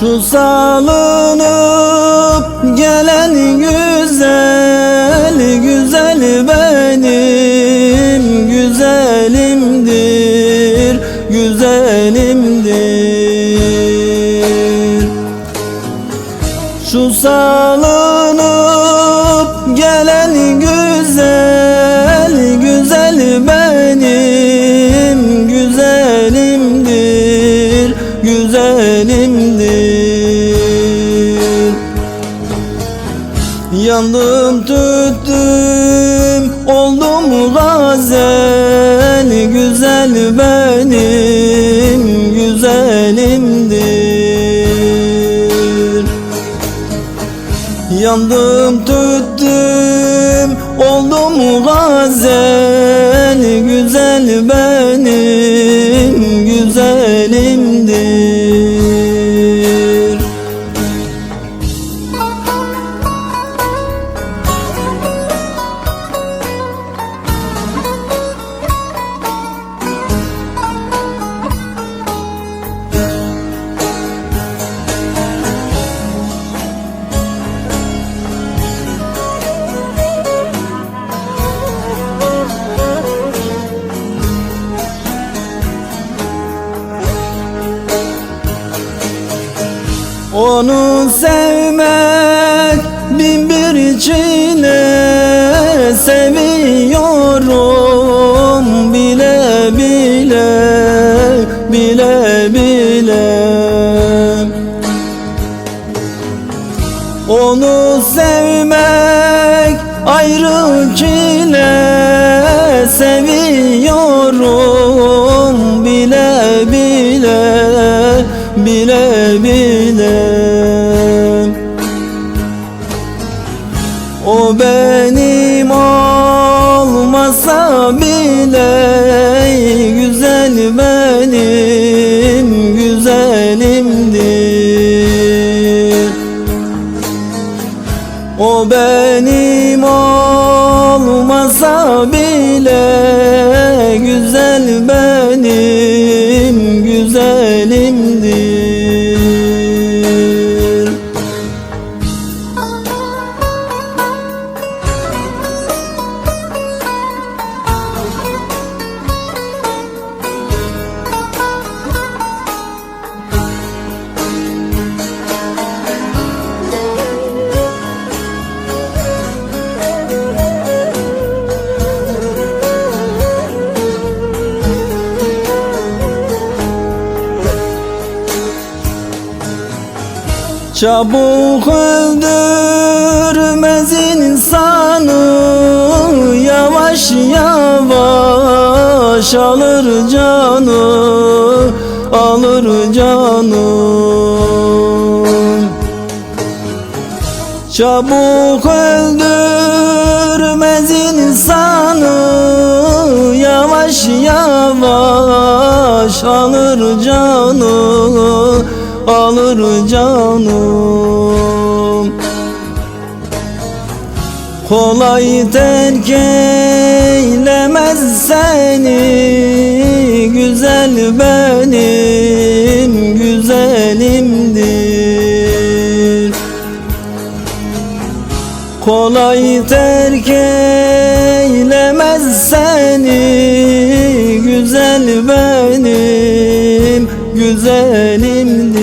Şu salınıp gelen güzel güzel benim güzelimdir güzelimdir. Şu salınıp Yandım tüttüm. Oldum gazel güzel benim güzelimdir. Yandım tüttüm. Oldum gazel güzel benim Onu sevmek bin bir çile Seviyorum bile bile bile bile. Onu sevmek ayrı çile Seviyorum bile bile. O benim olmasa bile Güzel benim güzelimdir. O benim olmasa bile Güzel benim Çabuk öldürmez insanı Yavaş yavaş alır canı Alır canı. Çabuk öldürmez insanı Yavaş yavaş alır canı Alır canım. Kolay terk eylemez seni Güzel benim güzelimdir. Kolay terk eylemez seni Güzel benim güzelim